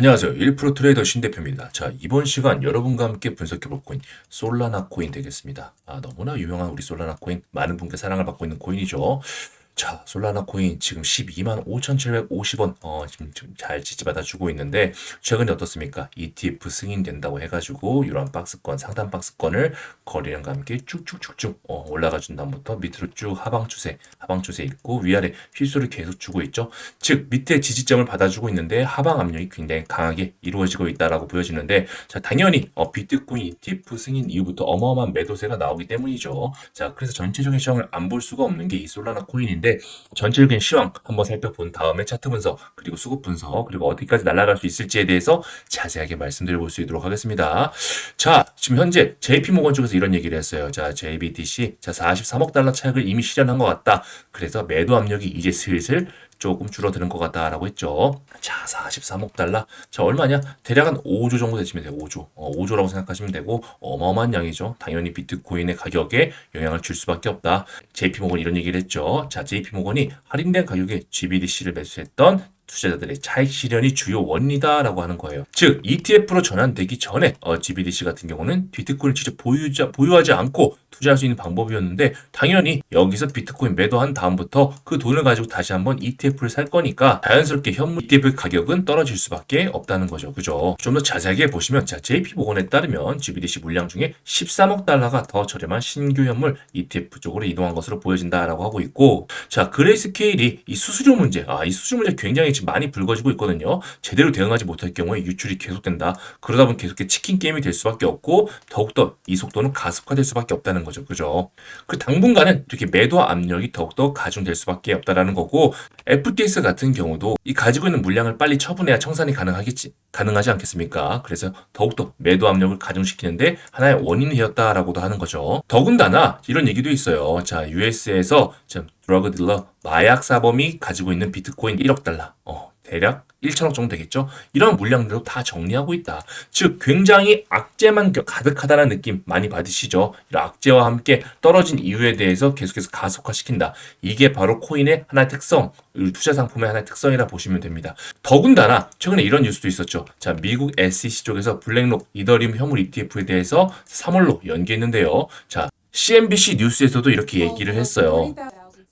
안녕하세요. 1프로 트레이더 신 대표입니다. 자, 이번 시간 여러분과 함께 분석해 볼 코인 솔라나 코인 되겠습니다. 아, 너무나 유명한 우리 솔라나 코인 많은 분께 사랑을 받고 있는 코인이죠. 자, 솔라나 코인 지금 12만 5,750원 어, 지금 좀잘 지지받아 주고 있는데 최근에 어떻습니까? ETF 승인된다고 해가지고 이런 박스권 상단 박스권을 거래량과 함께 쭉쭉쭉쭉 어, 올라가 준 다음부터 밑으로 쭉 하방 추세 하방 추세 있고 위아래 휘소를 계속 주고 있죠. 즉 밑에 지지점을 받아주고 있는데 하방 압력이 굉장히 강하게 이루어지고 있다라고 보여지는데 자 당연히 어, 비트코인 ETF 승인 이후부터 어마어마한 매도세가 나오기 때문이죠. 자 그래서 전체적인 시황을 안 볼 수가 없는 게 이 솔라나 코인인데 전체적인 시황 한번 살펴본 다음에 차트 분석 그리고 수급 분석 그리고 어디까지 날아갈 수 있을지에 대해서 자세하게 말씀드려볼 수 있도록 하겠습니다. 자 지금 현재 JP모건 쪽에서 이런 얘기를 했어요. 자 JBTC 자 43억 달러 차익을 이미 실현한 것 같다. 그래서 매도 압력이 이제 슬슬 조금 줄어드는 것 같다라고 했죠. 자, 43억 달러. 자, 얼마냐? 대략 한 5조 정도 되시면 돼요. 5조. 어, 5조라고 생각하시면 되고, 어마어마한 양이죠. 당연히 비트코인의 가격에 영향을 줄 수밖에 없다. JP모건 이런 얘기를 했죠. 자, JP모건이 할인된 가격에 GBDC를 매수했던 투자자들의 차익 실현이 주요 원리다라고 하는 거예요. 즉 ETF로 전환되기 전에 어, GBDC 같은 경우는 비트코인을 직접 보유자, 보유하지 않고 투자할 수 있는 방법이었는데 당연히 여기서 비트코인 매도한 다음부터 그 돈을 가지고 다시 한번 ETF를 살 거니까 자연스럽게 현물 ETF 가격은 떨어질 수밖에 없다는 거죠. 그죠? 좀 더 자세하게 보시면 자 JP 보건에 따르면 GBDC 물량 중에 13억 달러가 더 저렴한 신규 현물 ETF 쪽으로 이동한 것으로 보여진다라고 하고 있고 자 그레이스케일이 이 수수료 문제 아 이 수수료 문제 굉장히 지금 많이 불거지고 있거든요. 제대로 대응하지 못할 경우에 유출이 계속된다. 그러다 보면 계속 치킨 게임이 될 수밖에 없고 더욱더 이 속도는 가속화될 수밖에 없다는 거죠. 그죠? 그 당분간은 이렇게 매도 압력이 더욱더 가중될 수밖에 없다라는 거고 FTX 같은 경우도 이 가지고 있는 물량을 빨리 처분해야 청산이 가능하겠지 가능하지 않겠습니까? 그래서 더욱더 매도 압력을 가중시키는데 하나의 원인이 되었다라고도 하는 거죠. 더군다나 이런 얘기도 있어요. 자, US에서 좀 드러그 딜러 마약 사범이 가지고 있는 비트코인 1억 달러. 어, 대략 1천억 정도 되겠죠? 이런 물량들도 다 정리하고 있다. 즉, 굉장히 악재만 가득하다는 느낌 많이 받으시죠? 이런 악재와 함께 떨어진 이유에 대해서 계속해서 가속화시킨다. 이게 바로 코인의 하나의 특성, 투자 상품의 하나의 특성이라 보시면 됩니다. 더군다나, 최근에 이런 뉴스도 있었죠. 자, 미국 SEC 쪽에서 블랙록 이더리움 현물 ETF에 대해서 3월로 연기했는데요. 자, CNBC 뉴스에서도 이렇게 얘기를 했어요.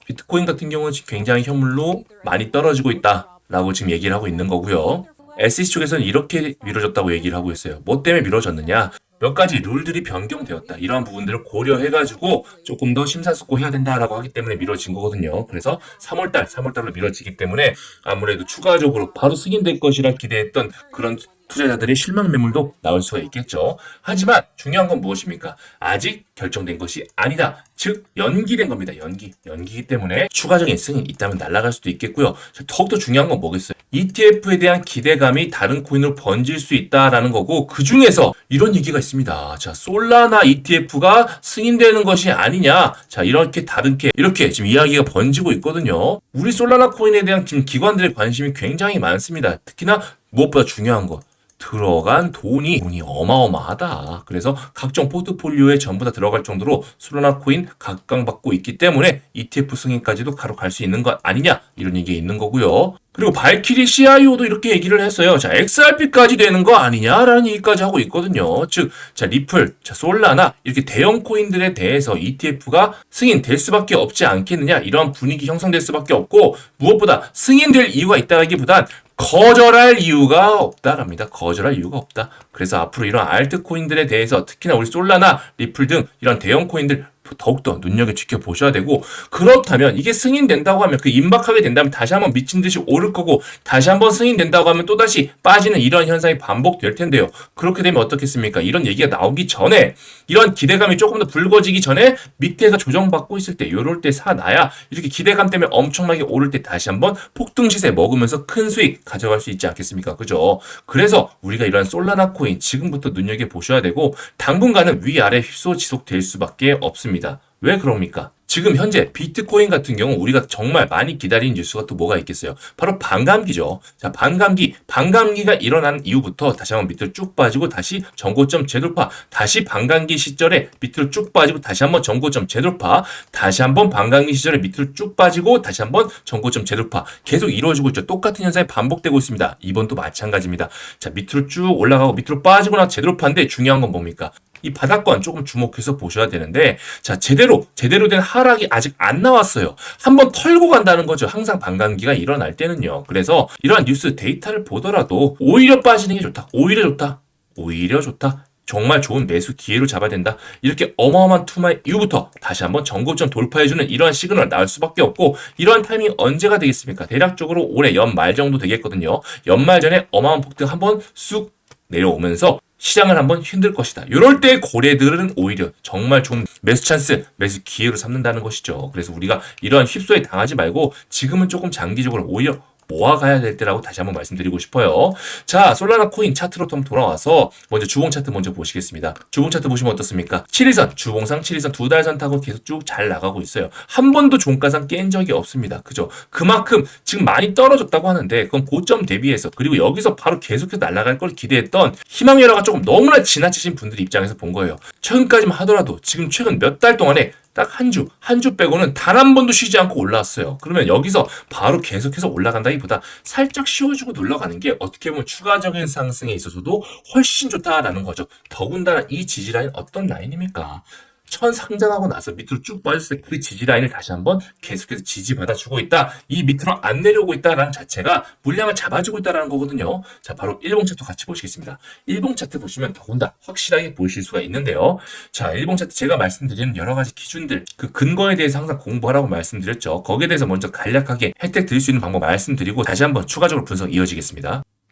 비트코인 같은 경우는 굉장히 현물로 많이 떨어지고 있다. 라고 지금 얘기를 하고 있는 거고요. SEC 쪽에서는 이렇게 미뤄졌다고 얘기를 하고 있어요. 뭐 때문에 미뤄졌느냐? 몇 가지 룰들이 변경되었다. 이러한 부분들을 고려해가지고 조금 더 심사숙고해야 된다라고 하기 때문에 미뤄진 거거든요. 그래서 3월달, 3월달로 미뤄지기 때문에 아무래도 추가적으로 바로 승인될 것이라 기대했던 그런 투자자들의 실망 매물도 나올 수가 있겠죠. 하지만 중요한 건 무엇입니까? 아직 결정된 것이 아니다. 즉 연기된 겁니다. 연기. 연기이기 때문에 추가적인 승인 있다면 날아갈 수도 있겠고요. 더욱더 중요한 건 뭐겠어요? ETF에 대한 기대감이 다른 코인으로 번질 수 있다라는 거고 그 중에서 이런 얘기가 있습니다. 자, 솔라나 ETF가 승인되는 것이 아니냐. 자, 이렇게 다른게 이렇게 지금 이야기가 번지고 있거든요. 우리 솔라나 코인에 대한 지금 기관들의 관심이 굉장히 많습니다. 특히나 무엇보다 중요한 것. 들어간 돈이 돈이 어마어마하다. 그래서 각종 포트폴리오에 전부 다 들어갈 정도로 수로나 코인 각광받고 있기 때문에 ETF 승인까지도 가로 갈 수 있는 것 아니냐 이런 얘기 있는 거고요. 그리고 발키리 CIO도 이렇게 얘기를 했어요. 자, XRP까지 되는 거 아니냐라는 얘기까지 하고 있거든요. 즉, 자, 리플, 자, 솔라나 이렇게 대형 코인들에 대해서 ETF가 승인될 수밖에 없지 않겠느냐 이런 분위기 형성될 수밖에 없고 무엇보다 승인될 이유가 있다기보단 거절할 이유가 없다랍니다. 거절할 이유가 없다. 그래서 앞으로 이런 알트코인들에 대해서 특히나 우리 솔라나, 리플 등 이런 대형 코인들 더욱더 눈여겨 지켜보셔야 되고 그렇다면 이게 승인된다고 하면 그 임박하게 된다면 다시 한번 미친 듯이 오를 거고 다시 한번 승인된다고 하면 또다시 빠지는 이런 현상이 반복될 텐데요. 그렇게 되면 어떻겠습니까? 이런 얘기가 나오기 전에 이런 기대감이 조금 더 불거지기 전에 밑에서 조정받고 있을 때 요럴 때 사놔야 이렇게 기대감 때문에 엄청나게 오를 때 다시 한번 폭등 시세 먹으면서 큰 수익 가져갈 수 있지 않겠습니까? 그죠? 그래서 우리가 이런 솔라나 코인 지금부터 눈여겨 보셔야 되고 당분간은 위아래 휩소 지속될 수밖에 없습니다. 왜 그럽니까? 지금 현재 비트코인 같은 경우 우리가 정말 많이 기다리는 뉴스가 또 뭐가 있겠어요? 바로 반감기죠. 자, 반감기, 반감기가 일어난 이후부터 다시 한번 밑으로 쭉 빠지고 다시 전고점 재돌파, 다시 반감기 시절에 밑으로 쭉 빠지고 다시 한번 전고점 재돌파, 다시 한번 반감기 시절에 밑으로 쭉 빠지고 다시 한번 전고점 재돌파 계속 이루어지고 있죠. 똑같은 현상이 반복되고 있습니다. 이번도 마찬가지입니다. 자, 밑으로 쭉 올라가고 밑으로 빠지거나 재돌파인데 중요한 건 뭡니까? 이 바닥권 조금 주목해서 보셔야 되는데 자 제대로 제대로 된 하락이 아직 안 나왔어요. 한번 털고 간다는 거죠. 항상 반감기가 일어날 때는요. 그래서 이러한 뉴스 데이터를 보더라도 오히려 빠지는 게 좋다. 오히려 좋다. 오히려 좋다. 정말 좋은 매수 기회를 잡아야 된다. 이렇게 어마어마한 투마의 이후부터 다시 한번 전고점 돌파해주는 이러한 시그널 나올 수밖에 없고 이러한 타이밍 언제가 되겠습니까? 대략적으로 올해 연말 정도 되겠거든요. 연말 전에 어마어마한 폭등 한번 쑥 내려오면서 시장을 한번 흔들 것이다. 이럴 때 고래들은 오히려 정말 좋은 매수 찬스, 매수 기회로 삼는다는 것이죠. 그래서 우리가 이러한 휩소에 당하지 말고 지금은 조금 장기적으로 오히려 모아가야 될 때라고 다시 한번 말씀드리고 싶어요. 자, 솔라나 코인 차트로 좀 돌아와서 먼저 주봉 차트 먼저 보시겠습니다. 주봉 차트 보시면 어떻습니까? 7일선, 주봉상 7일선 두 달선 타고 계속 쭉 잘 나가고 있어요. 한 번도 종가상 깬 적이 없습니다. 그죠? 그만큼 지금 많이 떨어졌다고 하는데 그건 고점 대비해서 그리고 여기서 바로 계속해서 날아갈 걸 기대했던 희망여라가 조금 너무나 지나치신 분들 입장에서 본 거예요. 최근까지만 하더라도 지금 최근 몇 달 동안에 딱 한 주, 한 주 빼고는 단 한 번도 쉬지 않고 올라왔어요. 그러면 여기서 바로 계속해서 올라간다기보다 살짝 쉬어주고 눌러가는 게 어떻게 보면 추가적인 상승에 있어서도 훨씬 좋다라는 거죠. 더군다나 이 지지라인 어떤 라인입니까? 천 상장하고 나서 밑으로 쭉 빠졌을 때 그 지지 라인을 다시 한번 계속해서 지지받아주고 있다. 이 밑으로 안 내려오고 있다라는 자체가 물량을 잡아주고 있다라는 거거든요. 자, 바로 일봉 차트 같이 보시겠습니다. 일봉 차트 보시면 더군다 확실하게 보실 수가 있는데요. 자, 일봉 차트 제가 말씀드리는 여러 가지 기준들, 그 근거에 대해서 항상 공부하라고 말씀드렸죠. 거기에 대해서 먼저 간략하게 혜택 드릴 수 있는 방법 말씀드리고 다시 한번 추가적으로 분석 이어지겠습니다.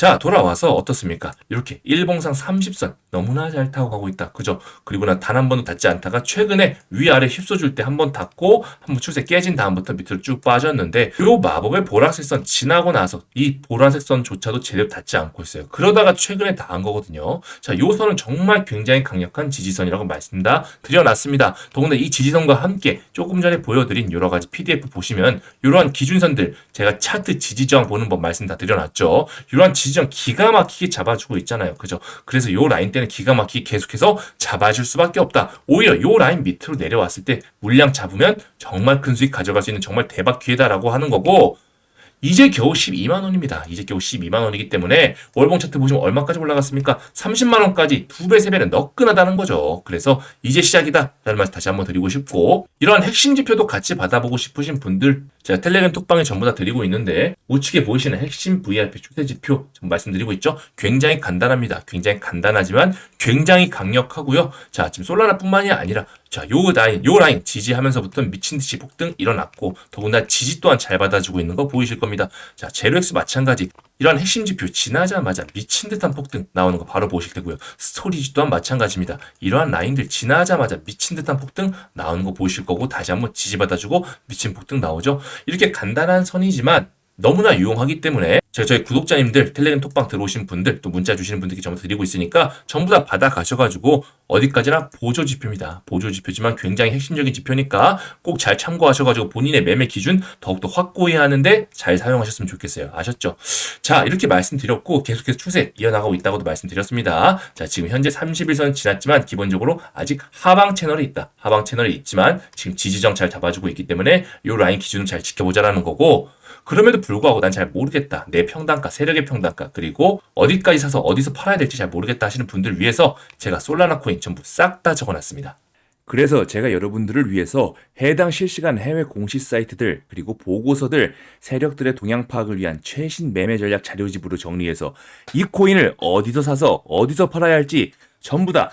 자, 돌아와서 어떻습니까? 이렇게 일봉상 30선 너무나 잘 타고 가고 있다. 그죠? 그리고 난 단 한 번도 닿지 않다가 최근에 위아래 휩써줄 때 한 번 닿고 한번 추세 깨진 다음부터 밑으로 쭉 빠졌는데 요 마법의 보라색 선 지나고 나서 이 보라색 선조차도 제대로 닿지 않고 있어요. 그러다가 최근에 닿은 거거든요. 자, 요 선은 정말 굉장히 강력한 지지선이라고 말씀 다 드려놨습니다. 더군다나 이 지지선과 함께 조금 전에 보여드린 여러 가지 PDF 보시면 이러한 기준선들 제가 차트 지지저항 보는 법 말씀 다 드려놨죠. 이러한 지지저항 기가 막히게 잡아주고 있잖아요. 그죠? 그래서 요 라인 때는 기가 막히게 계속해서 잡아줄 수밖에 없다. 오히려 요 라인 밑으로 내려왔을 때 물량 잡으면 정말 큰 수익 가져갈 수 있는 정말 대박 기회다라고 하는 거고 이제 겨우 12만 원입니다. 이제 겨우 12만 원이기 때문에 월봉 차트 보시면 얼마까지 올라갔습니까? 30만 원까지 두 배, 세 배는 너끈하다는 거죠. 그래서 이제 시작이다. 라는 말씀 다시 한번 드리고 싶고 이런 핵심 지표도 같이 받아보고 싶으신 분들 제가 텔레그램 톡방에 전부 다 드리고 있는데 우측에 보이시는 핵심 VRP 추세 지표 좀 말씀드리고 있죠. 굉장히 간단합니다. 굉장히 간단하지만 굉장히 강력하고요. 자, 지금 솔라나뿐만이 아니라 자, 요 라인, 요 라인 지지하면서부터 미친 듯이 폭등 일어났고 더군다나 지지 또한 잘 받아주고 있는 거 보이실 겁니다. 자, 제로엑스 마찬가지. 이러한 핵심 지표 지나자마자 미친 듯한 폭등 나오는 거 바로 보실 테고요. 스토리지 또한 마찬가지입니다. 이러한 라인들 지나자마자 미친 듯한 폭등 나오는 거 보실 거고 다시 한번 지지받아주고 미친 폭등 나오죠. 이렇게 간단한 선이지만 너무나 유용하기 때문에 제가 저희 구독자님들 텔레그램 톡방 들어오신 분들 또 문자 주시는 분들께 전부 드리고 있으니까 전부 다 받아 가셔가지고 어디까지나 보조 지표입니다. 보조 지표지만 굉장히 핵심적인 지표니까 꼭 잘 참고하셔가지고 본인의 매매 기준 더욱더 확고히 하는데 잘 사용하셨으면 좋겠어요. 아셨죠? 자 이렇게 말씀드렸고 계속해서 추세 이어나가고 있다고도 말씀드렸습니다. 자 지금 현재 31선 지났지만 기본적으로 아직 하방 채널이 있다. 하방 채널이 있지만 지금 지지정 잘 잡아주고 있기 때문에 이 라인 기준을 잘 지켜보자라는 거고 그럼에도 불구하고 난 잘 모르겠다. 내 평단가, 세력의 평단가, 그리고 어디까지 사서 어디서 팔아야 될지 잘 모르겠다 하시는 분들 위해서 제가 솔라나 코인 전부 싹 다 적어놨습니다. 그래서 제가 여러분들을 위해서 해당 실시간 해외 공시 사이트들 그리고 보고서들 세력들의 동향 파악을 위한 최신 매매 전략 자료집으로 정리해서 이 코인을 어디서 사서 어디서 팔아야 할지 전부 다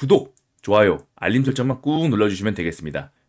구독, 좋아요, 알림 설정만 꾹 눌러주시면 되겠습니다.